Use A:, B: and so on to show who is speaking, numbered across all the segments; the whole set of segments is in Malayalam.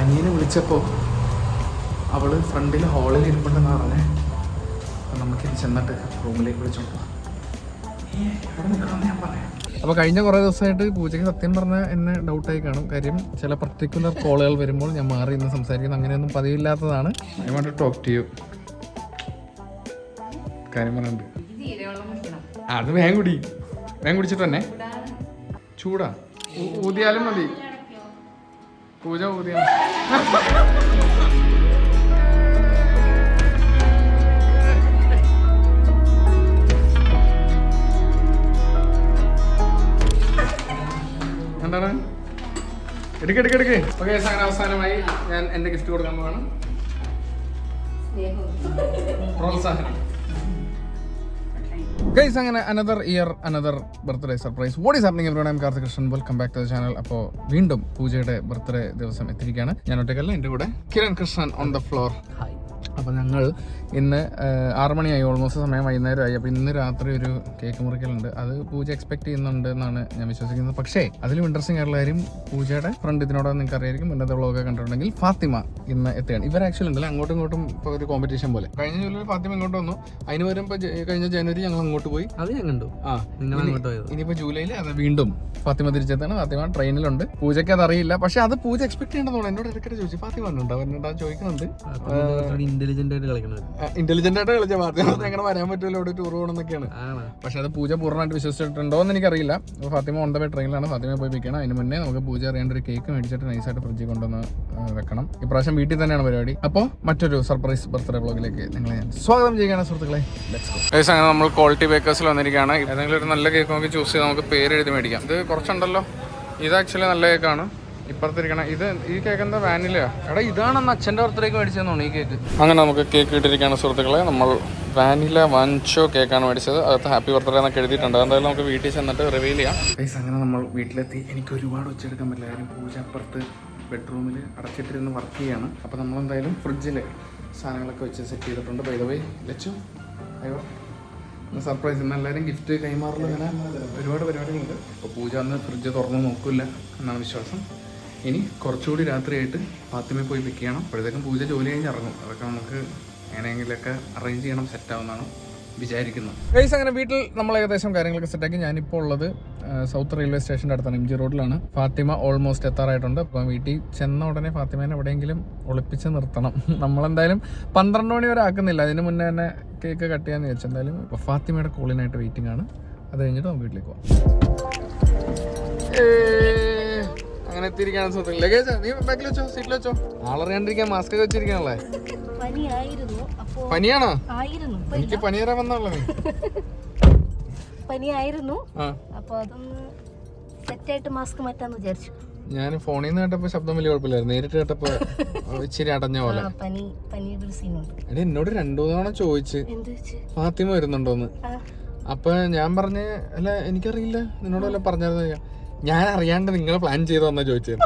A: അനിയനെ വിളിച്ചപ്പോൾ അവൾ ഫ്രണ്ടിൽ ഹാളിൽ ഇരിപ്പുണ്ടെന്ന് പറഞ്ഞേ. അപ്പം നമുക്കിനി ചെന്നിട്ട് റൂമിലേക്ക് വിളിച്ചോണ്ട് പറയാം. അപ്പോൾ കഴിഞ്ഞ കുറേ ദിവസമായിട്ട് പൂജയ്ക്ക് സത്യം പറഞ്ഞാൽ എന്നെ ഡൗട്ടായി കാണും. കാര്യം ചില പർട്ടിക്കുലർ കോളുകൾ വരുമ്പോൾ ഞാൻ മാറി ഇന്ന് സംസാരിക്കുന്നത് അങ്ങനെയൊന്നും പതിവില്ലാത്തതാണ്. I want to talk to you കാര്യം പറയുന്നുണ്ട് അത് വേഗം കുടി. വേഗം കുടിച്ചിട്ട് തന്നെ ചൂടാ. ഊതിയാലും മതി. പൂജ ഊതിയാ എന്താണ്? എടുക്ക് എടുക്ക് എടുക്ക്. ഓക്കെ അങ്ങനെ അവസാനമായി ഞാൻ എന്റെ ഗിഫ്റ്റ് കൊടുക്കാൻ പോവാണ്. പ്രോത്സാഹനം. ഗൈസ് അങ്ങനെ another year another birthday surprise what is happening everyone I'm Karthik Krishnan welcome back to the channel അപ്പോൾ വീണ്ടും പൂജയുടെ ബർത്ത്ഡേ ദിവസം എത്തിയിരിക്കുകയാണ്. ഞാൻ ഒറ്റയ്ക്കല്ല എന്റെ കൂടെ Kiran Krishnan on the floor അപ്പോൾ ഞങ്ങൾ ഇന്ന് ആറ് മണിയായി ഓൾമോസ്റ്റ് സമയം വൈകുന്നേരമായി. അപ്പോൾ ഇന്ന് രാത്രി ഒരു കേക്ക് മുറിക്കലുണ്ട്. അത് പൂജ എക്സ്പെക്ട് ചെയ്യുന്നുണ്ട് എന്നാണ് ഞാൻ വിശ്വസിക്കുന്നത്. പക്ഷേ അതിലും ഇൻട്രസ്റ്റിംഗ് ആയിട്ടുള്ള കാര്യം പൂജയുടെ ഫ്രണ്ട് ഇതിനോട് നിങ്ങൾക്ക് അറിയായിരിക്കും മുന്നത്തെ വ്ളോഗ് കണ്ടിട്ടുണ്ടെങ്കിൽ ഫാത്തിമ ഇന്ന് എത്തുകയാണ്. ഇവർ ആക്ച്വലി ഉണ്ടല്ലോ. അങ്ങോട്ടും ഇങ്ങോട്ടും ഇപ്പോൾ ഒരു കോമ്പറ്റീഷൻ പോലെ. കഴിഞ്ഞ ജൂലൈ ഫാത്തിമ ഇങ്ങോട്ട് വന്നു. അതിന് വരും ഇപ്പോൾ കഴിഞ്ഞ ജനുവരി ഞങ്ങൾ അങ്ങോട്ട് പോയി.
B: അത് ഞാൻ കണ്ടു.
A: ആ
B: നിങ്ങൾ അങ്ങോട്ട് പോയത്.
A: ഇനിയിപ്പോൾ ജൂലൈയിൽ അത് വീണ്ടും ഫാത്തിമ തിരിച്ചെത്താണ് ഫാത്തിമ ട്രെയിനിലുണ്ട് പൂജയ്ക്ക് അത് അറിയില്ല പക്ഷേ അത് പൂജ എക്സ്പെക്ട് ചെയ്യണമെന്നുള്ളൂ എന്നോട് ഇടയ്ക്കിടെ ചോദിച്ചു. ഫാത്തിമ ഉണ്ടോ അവരുടെ ചോദിക്കുന്നുണ്ട്.
B: ഇന്റലിജന്റ് ആയിട്ട് കളിക്കണത്
A: ഇന്റലിജന്റ് ആയിട്ട് കളിച്ച ഫാത്തിമ ഞങ്ങൾ വരാൻ പറ്റുമല്ലോ ഇവിടെ ടൂർ പോകണമെന്നൊക്കെയാണ്.
B: ആണ്.
A: പക്ഷെ അത് പൂജ പൂർണമായിട്ട് വിശ്വസിച്ചിട്ടുണ്ടോ എന്ന് എനിക്കറിയില്ല. അപ്പോൾ ഫാത്തിമ ഓൺ ദ വേ ട്രെയിനിലാണ് ഫാത്തിമ പോയി വെക്കണം അതിന് മുന്നേ നമുക്ക് പൂജ അറിയേണ്ട ഒരു കേക്ക് മേടിച്ചിട്ട് നൈസായിട്ട് ഫ്രിഡ്ജിൽ കൊണ്ടുവന്ന് വെക്കണം. ഇപ്രാവശ്യം വീട്ടിൽ തന്നെയാണ് പരിപാടി. അപ്പോൾ മറ്റൊരു സർപ്രൈസ് ബർത്ത്ഡേ ബ്ലോഗിലേക്ക് നിങ്ങളെ ഞാൻ സ്വാഗതം ചെയ്യുകയാണ് സുഹൃത്തുക്കളെ. അങ്ങനെ നമ്മൾ ക്വാളിറ്റി ബേക്കേഴ്സിൽ വന്നിരിക്കുകയാണ്. ഏതെങ്കിലും ഒരു നല്ല കേക്ക് നോക്കി ചൂസ് ചെയ്ത് നമുക്ക് പേര് എഴുതി മേടിക്കാം. ഇത് കുറച്ചുണ്ടല്ലോ. ഇത് ആക്ച്വലി നല്ല കേക്കാണ് ഇപ്പുറത്തിരിക്കണം. ഇത് ഈ കേക്ക് എന്താ വാനിലയാ എടാ ഇതാണെന്ന് അച്ഛന്റെ ബർത്ത്ഡേക്ക് മേടിച്ചതെന്നാണ് ഈ കേക്ക് അങ്ങനെ നമുക്ക് കേക്ക് കിട്ടിയിരിക്കുകയാണ് സുഹൃത്തുക്കളെ. നമ്മൾ വാനില വഞ്ചോ കേക്കാണ് മേടിച്ചത്. അകത്ത് ഹാപ്പി ബർത്ത്ഡേ എന്നൊക്കെ എഴുതിയിട്ടുണ്ട്. എന്തായാലും നമുക്ക് വീട്ടിൽ ചെന്നിട്ട് റിവീൽ ചെയ്യാം. പൈസ അങ്ങനെ നമ്മൾ വീട്ടിലെത്തി. എനിക്ക് ഒരുപാട് ഉച്ചെടുക്കാൻ പറ്റില്ല. കാര്യം പൂജ അപ്പുറത്ത് ബെഡ്റൂമിൽ അടച്ചിട്ടിരുന്ന് വർക്ക് ചെയ്യാണ്. അപ്പോൾ നമ്മളെന്തായാലും ഫ്രിഡ്ജിൽ സാധനങ്ങളൊക്കെ വെച്ച് സെറ്റ് ചെയ്തിട്ടുണ്ട്. ബൈ ദ വേ ലച്ചു അയ്യോ സർപ്രൈസ് ഇന്ന് എല്ലാവരും ഗിഫ്റ്റ് കൈമാറലും അങ്ങനെ ഒരുപാട് പരിപാടികളുണ്ട്. അപ്പോൾ പൂജ അന്ന് ഫ്രിഡ്ജ് തുറന്ന് നോക്കില്ല എന്നാണ് വിശ്വാസം. ഇനി കുറച്ചുകൂടി രാത്രിയായിട്ട് പാത്തിമയിൽ പോയി പിക്ക് ചെയ്യണം. അപ്പോഴത്തേക്കും പൂജ ജോലി കഴിഞ്ഞ് ഇറങ്ങും. അതൊക്കെ നമുക്ക് എങ്ങനെയെങ്കിലൊക്കെ അറേഞ്ച് ചെയ്യണം സെറ്റ് ആവുന്നതാണ് വിചാരിക്കുന്നത്. ഗൈസ് അങ്ങനെ വീട്ടിൽ നമ്മൾ ഏകദേശം കാര്യങ്ങളൊക്കെ സെറ്റാക്കി ഞാനിപ്പോൾ ഉള്ളത് സൗത്ത് റെയിൽവേ സ്റ്റേഷന്റെ അടുത്താണ് എം ജി റോഡിലാണ് ഫാത്തിമ ഓൾമോസ്റ്റ് എത്താറായിട്ടുണ്ട്. അപ്പം വീട്ടിൽ ചെന്ന ഉടനെ ഫാത്തിമേനെ എവിടെയെങ്കിലും ഒളിപ്പിച്ച് നിർത്തണം. നമ്മളെന്തായാലും പന്ത്രണ്ട് മണി വരെ ആക്കുന്നില്ല. അതിന് മുന്നേ തന്നെ കേക്ക് കട്ട് ചെയ്യാന്ന് വിചാരിച്ചു. എന്തായാലും ഇപ്പോൾ ഫാത്തിമയുടെ കോളിനായിട്ട് വെയിറ്റിംഗ് ആണ്. അത് കഴിഞ്ഞിട്ട് നമുക്ക് വീട്ടിലേക്ക് പോകാം എത്തിയിരിക്കുകയാണ് സുഹൃത്തുക്കൾ ലഗേജ് നീ ബാക്കിൽ വെച്ചോ സീറ്റിൽ വെച്ചോ. ആളറിയാണ്ടിരിക്കാൻ മാസ്ക് ഒക്കെ വെച്ചിരിക്കാണല്ലേ പനിയാണോ? എനിക്ക് പനി തരാൻ വന്നാണല്ലോ നീ?
C: പനിയായിരുന്നു. അപ്പൊ അതൊന്ന് സെറ്റായിട്ട് മാസ്ക് മാറ്റാന്ന് വിചാരിച്ചു.
A: ഞാൻ ഫോണിൽ നിന്ന് കേട്ടപ്പോ ശബ്ദം വലിയ കുഴപ്പമില്ലായിരുന്നു. നേരിട്ട് കേട്ടപ്പോ ഇച്ചിരി അടഞ്ഞ പോലെ. എടി എന്നോട് രണ്ടു തവണ ചോദിച്ച് ഫാത്തിമ വരുന്നുണ്ടോന്ന്. അപ്പൊ ഞാൻ പറഞ്ഞ അല്ല എനിക്കറിയില്ല. നിന്നോട് വല്ല പറഞ്ഞായിരുന്നു? ഞാൻ. അറിയാണ്ട് നിങ്ങൾ പ്ലാൻ ചെയ്തോന്നാ ചോദിച്ചത്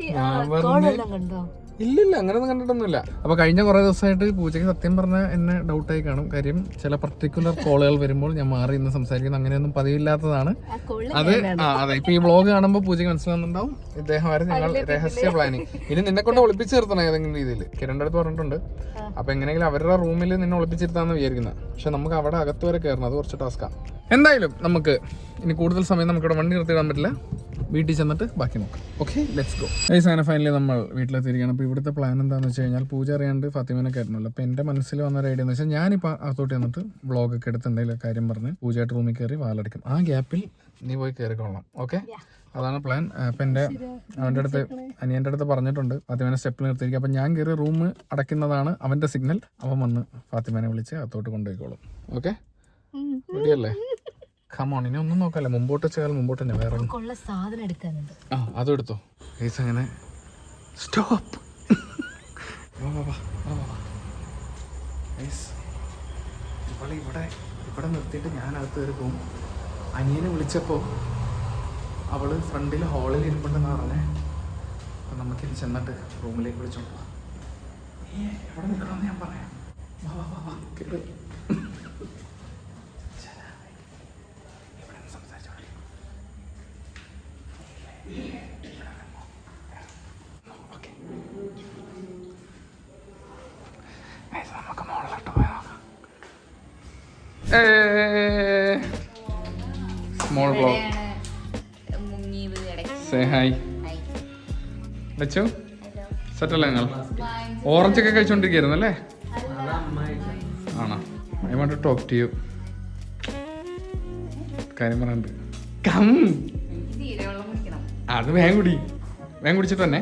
C: ഈ
A: ഞാൻ പറഞ്ഞ് ഇല്ലില്ല അങ്ങനെയൊന്നും കണ്ടിട്ടൊന്നുമില്ല. അപ്പൊ കഴിഞ്ഞ കുറെ ദിവസമായിട്ട് പൂജയ്ക്ക് സത്യം പറഞ്ഞാൽ എന്നെ ഡൗട്ടായി കാണും. കാര്യം ചില പർട്ടിക്കുലർ കോളുകൾ വരുമ്പോൾ ഞാൻ മാറി ഇന്ന് സംസാരിക്കുന്നത് അങ്ങനെയൊന്നും പതിവില്ലാത്തതാണ്. അത് ആ അതെ. ഇപ്പൊ ഈ വ്ളോഗ് കാണുമ്പോൾ പൂജയ്ക്ക് മനസ്സിലാവുന്നുണ്ടാവും. ഇദ്ദേഹമായിരുന്നു ഞങ്ങൾ രഹസ്യ പ്ലാനിങ് ഇനി നിന്നെ കൊണ്ട് ഒളിപ്പിച്ചു നിർത്തണം ഏതെങ്കിലും രീതിയിൽ. കിരണ്ട അടുത്ത് പറഞ്ഞിട്ടുണ്ട്. അപ്പൊ എങ്ങനെയെങ്കിലും അവരുടെ റൂമിൽ നിന്നെ ഒളിപ്പിച്ചിരുത്താന്ന് വിചാരിക്കുന്നത് പക്ഷെ നമുക്ക് അവിടെ അകത്ത് വരെ കയറണം അത് കുറച്ച് ടാസ്കാ എന്തായാലും നമുക്ക് ഇനി കൂടുതൽ സമയം നമുക്ക് ഇവിടെ വണ്ടി നിർത്തിയിടാൻ പറ്റില്ല. വീട്ടിൽ ചെന്നിട്ട് ബാക്കി നോക്കാം. ഓക്കെ ലെറ്റ്സ് ഗോ ഈ സാധനം ഫൈനലി നമ്മൾ വീട്ടിലെത്തിയിരിക്കുകയാണ്. അപ്പോൾ ഇവിടുത്തെ പ്ലാൻ എന്താണെന്ന് വെച്ച് കഴിഞ്ഞാൽ പൂജ അറിയാണ്ട് ഫാത്തിമനെ കയറ്റണമല്ലോ അപ്പോൾ എന്റെ മനസ്സിൽ വന്ന ഒരു ഐഡിയ എന്ന് വെച്ചാൽ ഞാനിപ്പോൾ അകത്തോട്ട് വന്നിട്ട് വ്ളോഗൊക്കെ എടുത്ത് എന്തെങ്കിലും കാര്യം പറഞ്ഞ് പൂജയായിട്ട് റൂമിൽ കയറി വാലടിക്കും. ആ ഗ്യാപ്പിൽ നീ പോയി കയറിക്കൊള്ളാം ഓക്കെ അതാണ് പ്ലാൻ അപ്പം എന്റെ അവന്റെ അടുത്ത് അനിയന്റെ അടുത്ത് പറഞ്ഞിട്ടുണ്ട്. ഫാത്തിമനെ സ്റ്റെപ്പിൽ നിർത്തിയിരിക്കും. അപ്പം ഞാൻ കയറി റൂം അടയ്ക്കുന്നതാണ് അവന്റെ സിഗ്നൽ അവൻ വന്ന് ഫാത്തിമനെ വിളിച്ച് അകത്തോട്ട് കൊണ്ടുപോയിക്കോളും ഓക്കെ റെഡിയല്ലേ? കമോൺ ഇനി ഒന്നും നോക്കാല്ലേ. മുമ്പോട്ട് വെച്ചാൽ മുമ്പോട്ട് തന്നെ. വേറെ ആ അതും എടുത്തോ. ഗൈസ് അങ്ങനെ. സ്റ്റോപ്പ് ഇവിടെ ഇവിടെ നിർത്തിയിട്ട് ഞാൻ അകത്ത് കയറി പോകും അനിയനെ വിളിച്ചപ്പോൾ അവൾ ഫ്രണ്ടിൽ ഹാളിൽ ഇരിപ്പുണ്ടെന്ന് പറഞ്ഞേ. അപ്പം നമുക്കിനി ചെന്നിട്ട് റൂമിലേക്ക് വിളിച്ചോണ്ട് പോവാം. എവിടെ നിൽക്കണമെന്ന് ഞാൻ പറയാം. വാ വാ വാ സ്മോൾ ബ്ലോഗ് സേ ഹായ്. വെച്ചു? സെറ്റല്ലേ നിങ്ങൾ ഓറഞ്ച് ഒക്കെ കഴിച്ചോണ്ടിരിക്കുന്നു അല്ലേ? ആണോ? I want to talk to you കാര്യം പറയാനുണ്ട് കം അത് വേഗം കുടി. വേഗം കുടിച്ചിട്ട് തന്നെ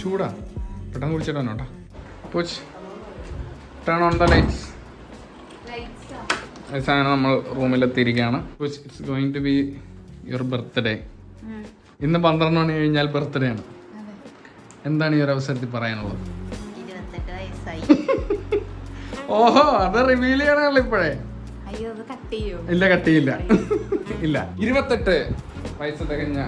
A: ചൂടാ. പെട്ടെന്ന് കുടിച്ചിട്ട് തന്നെ കേട്ടോ പൂച്ച്. ടേൺ ഓൺ ദ ലൈറ്റ്സ് അങ്ങനെ നമ്മൾ റൂമിലെത്തിയിരിക്കുകയാണ്. എത്തിയിരിക്കുകയാണ് it's going to be your birthday ഇന്ന് പന്ത്രണ്ട് മണി കഴിഞ്ഞാൽ ബർത്ത്ഡേ ആണ്. എന്താണ് ഈ ഒരു അവസരത്തിൽ പറയാനുള്ളത്? ഓഹോ അത് റിവീൽ ചെയ്യണല്ലോ ഇപ്പോഴേ.
D: കട്ട്
A: ഇല്ല കട്ടിയില്ല ഇല്ല. ഇരുപത്തെട്ട് വയസ്സ് തികഞ്ഞ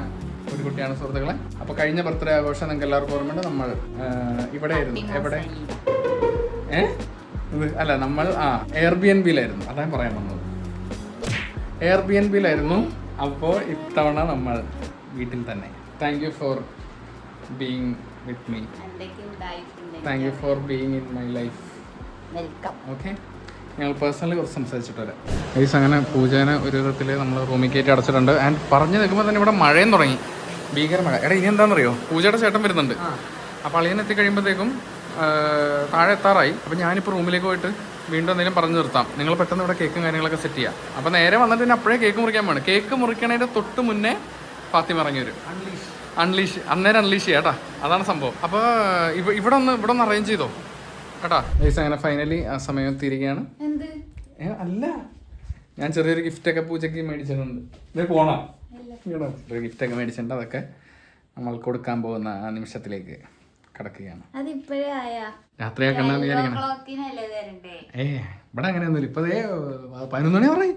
A: ഒരു കുട്ടിയാണ് സുഹൃത്തുക്കളെ. അപ്പൊ കഴിഞ്ഞ ബർത്ത്ഡേ ആഘോഷം നിങ്ങൾക്ക് എല്ലാവർക്കും ഓർമ്മയുണ്ട്. നമ്മൾ ഇവിടെ ആയിരുന്നു. എവിടെ? ഏ? ഇത് അല്ല നമ്മൾ ആ എയർ ബി എൻ ബിയിലായിരുന്നു അതാ പറയാൻ വന്നത്. എയർ ബി എൻ ബിയിലായിരുന്നു അപ്പോൾ ഇത്തവണ നമ്മൾ വീട്ടിൽ തന്നെ. Thank you for being with me thank you for being in my life okay ഞങ്ങൾ പേഴ്സണലി കുറച്ച് സംസാരിച്ചിട്ട് വരാം. ഗൈസ് അങ്ങനെ പൂജേനെ ഒരു വിധത്തിൽ നമ്മൾ റൂമിൽ കയറ്റി അടച്ചിട്ടുണ്ട്. ആൻഡ് പറഞ്ഞു നിൽക്കുമ്പോൾ തന്നെ ഇവിടെ മഴയും തുടങ്ങി. ഭീകര മഴ എടാ ഇനി എന്താണെന്നറിയോ? പൂജയുടെ ചേട്ടൻ വരുന്നുണ്ട്. അപ്പോൾ അളിയൻ എത്തി കഴിയുമ്പോഴത്തേക്കും താഴെ എത്താറായി. അപ്പോൾ ഞാനിപ്പോൾ റൂമിലേക്ക് പോയിട്ട് വീണ്ടും എന്തെങ്കിലും പറഞ്ഞു നിർത്താം. നിങ്ങൾ പെട്ടെന്ന് ഇവിടെ കേക്കും കാര്യങ്ങളൊക്കെ സെറ്റ് ചെയ്യാം. അപ്പോൾ നേരെ വന്നിട്ട് പിന്നെ അപ്പോഴേ കേക്ക് മുറിക്കാൻ വേണം കേക്ക് മുറിക്കണതിന്റെ തൊട്ട് മുന്നേ ഫാത്തിമ ഇറങ്ങി വരും. അൺലീഷ് അന്നേരം അൺലീഷ് ചെയ്യാം കേട്ടാ അതാണ് സംഭവം. അപ്പോൾ ഇവ ഇവിടെ ഒന്ന് ഇവിടെ ഒന്ന് അറേഞ്ച് ചെയ്തോ? കേട്ടാ? അങ്ങനെ ഫൈനലി ആ സമയം തീരുകയാണ്.
D: എന്ത്?
A: അല്ല. ഞാൻ ചെറിയൊരു ഗിഫ്റ്റൊക്കെ പൂജയ്ക്ക് മേടിച്ചിട്ടുണ്ട്. ഇത് പോണോ. ചെറിയ ഗിഫ്റ്റ് ഒക്കെ മേടിച്ചിട്ടുണ്ട്. അതൊക്കെ നമ്മൾ കൊടുക്കാൻ പോകുന്ന ആ നിമിഷത്തിലേക്ക്. കടക്കുകയാണ്. രാത്രിയാക്കണ്ടെന്ന് വിചാരിക്കണം. ഏ ഇവിടെ അങ്ങനെയൊന്നുമില്ല. ഇപ്പൊ ദേ പതിനൊന്ന് മണി പറയും.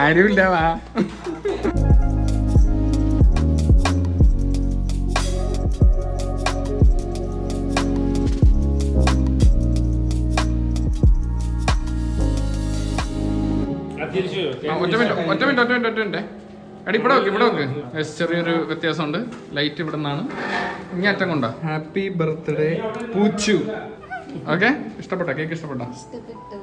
A: ആരുമില്ല വാ. ഒറ്റ മിനിറ്റ് ഒറ്റ മിനിറ്റ് ഒറ്റ മിനിറ്റ് ഒറ്റ മിനിറ്റ്. എടി ഇവിടെ നോക്ക് ഇവിടെ നോക്ക്. Yes, ചെറിയൊരു വ്യത്യാസമുണ്ട്. ലൈറ്റ് ഇവിടെ നിന്നാണ്. ഇനി അറ്റം കൊണ്ടാ ഹാപ്പി ബർത്ത്ഡേ പൂച്ചു ഓക്കെ ഇഷ്ടപ്പെട്ട? കേക്ക് ഇഷ്ടപ്പെട്ട?
D: ഇഷ്ടപ്പെട്ടു.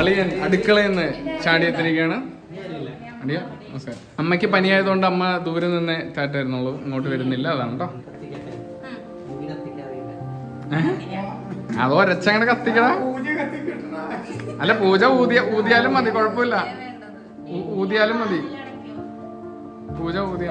A: അളിയൻ അടുക്കളയിൽ നിന്ന് ചാടിയെത്തിരിക്കുകയാണ് അടിയ? നമസ്കാരം അമ്മയ്ക്ക് പനിയായതുകൊണ്ട് അമ്മ ദൂരെ നിന്ന് ചാറ്റായിരുന്നുള്ളൂ. ഇങ്ങോട്ട് വരുന്നില്ല. അതാണ് കേട്ടോ അതോ രച്ചങ്ങനെ കത്തിക്കടാ? അല്ല പൂജ ഊതിയ ഊതിയാലും മതി. കുഴപ്പമില്ല. ഊതിയാലും മതി. പൂജ ഊതിയ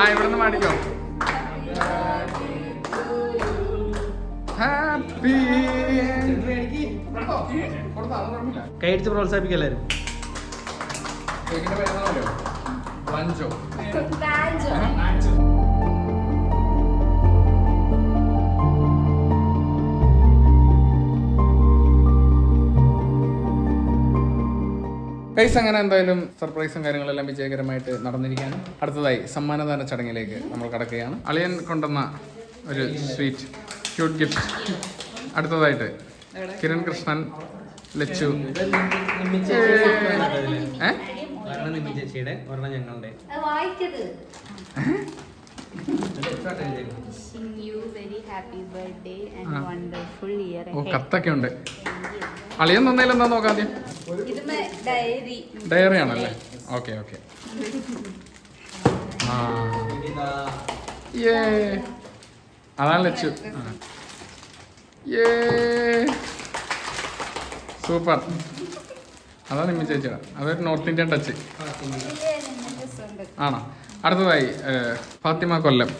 A: ആ ഇവിടുന്ന് പാടിക്കോ ഹാപ്പി
B: കൈയടിച്ച് പ്രോത്സാഹിപ്പിക്കല്ലായിരുന്നു
A: ലഞ്ചോ കൈസ് അങ്ങനെ എന്തായാലും സർപ്രൈസും കാര്യങ്ങളെല്ലാം വിജയകരമായിട്ട് നടന്നിരിക്കുകയാണ്. അടുത്തതായി സമ്മാനദാന ചടങ്ങിലേക്ക് നമ്മൾ കടക്കുകയാണ്. അളിയൻ കൊണ്ടുവന്ന ഒരു സ്വീറ്റ് ക്യൂട്ട് ഗിഫ്റ്റ് അടുത്തതായിട്ട് കിരൺ കൃഷ്ണൻ ലച്ചു. ഏ? ഓ. കത്തൊക്കെ ഉണ്ട് അളിയൻ തന്നതിൽ എന്താ നോക്കാം ആദ്യം.
D: ഡയറി
A: ആണല്ലേ? ഓക്കെ ഓക്കെ അതാണ് ലച്ചു. ഏ സൂപ്പർ അതാണ് നിമ്മി ചേച്ചിയുടെ. അതൊരു നോർത്ത് ഇന്ത്യൻ ടച്ച് ആണോ? അടുത്തതായി ഫാത്തിമ കൊല്ലം.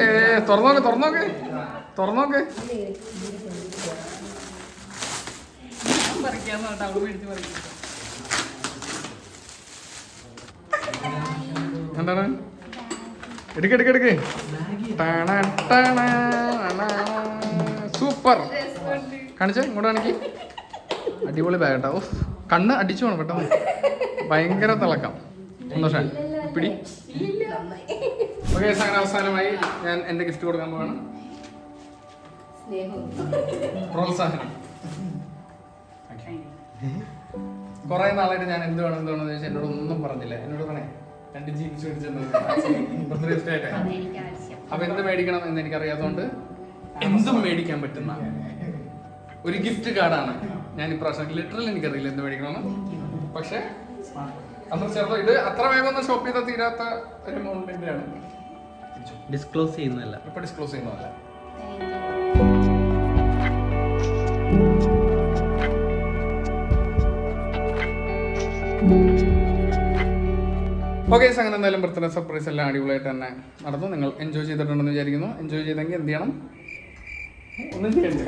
A: ഏ തുറന്നോക്ക് തുറന്നോക്ക് തുറന്നോക്ക്. എന്താണ്? എടുക്ക് എടുക്ക് എടുക്ക്. സൂപ്പർ. കാണിച്ചേ ഇങ്ങോട്ട് കാണിക്ക്. അടിപൊളി ബാഗ് ഉഫ്, കണ്ണ് അടിച്ചു വേണം പെട്ടെന്ന് ഭയങ്കര തിളക്കം. സന്തോഷം. പിടി. ഓക്കെ അങ്ങനെ അവസാനമായി ഞാൻ എന്റെ ഗിഫ്റ്റ് കൊടുക്കാൻ പോവാണ്. പ്രോത്സാഹനം. കുറെ നാളായിട്ട് ഞാൻ എന്ത് വേണം എന്ത് വേണം എന്ന് ചോദിച്ചാൽ എന്നോട് ഒന്നും പറഞ്ഞില്ല. എന്നോട് പറഞ്ഞേ രണ്ട് ജീൻസ്
D: ആവശ്യം
A: അപ്പൊ എന്ത് മേടിക്കണം എന്ന് എനിക്ക് അറിയാത്തതുകൊണ്ട് എന്തും മേടിക്കാൻ പറ്റുന്ന ഒരു ഗിഫ്റ്റ് കാർഡാണ് ഞാൻ ഇപ്രാവശ്യം ലിറ്ററൽ എനിക്കറിയില്ല എന്ത് മേടിക്കണമെന്ന്. പക്ഷെ അന്ന് ചെറുതോ ഇത് അത്ര വേഗം ഒന്നും ഷോപ്പ് ചെയ്താൽ തീരാത്ത ഒരു എമൗണ്ടിന്റെ ആണ്.
B: ഡിസ്ക്ലോസ് ചെയ്യുന്നതല്ല.
A: ഇപ്പൊ ഡിസ്ക്ലോസ് ചെയ്യുന്നതല്ല. ഓക്കെ അങ്ങനെ എന്തായാലും ബർത്ത്ഡേ സർപ്രൈസ് എല്ലാം അടിപൊളിയായിട്ട് തന്നെ നടന്നു. നിങ്ങൾ എൻജോയ് ചെയ്തിട്ടുണ്ടെന്ന് വിചാരിക്കുന്നു. എൻജോയ് ചെയ്തെങ്കിൽ എന്ത് ചെയ്യണം? ഒന്നും ചെയ്യണ്ടേ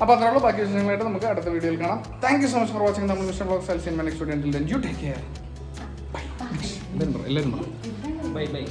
A: അപ്പോൾ അത്രയുള്ളൂ ബാക്കി വിശേഷങ്ങളായിട്ട് നമുക്ക് അടുത്ത വീഡിയോയിൽ കാണാം. Thank you so much for watching നമ്മൾ mister blog sells in my next video you take care bye എല്ലാവരും പറ എല്ലാവരും പറ
B: ബൈ ബൈ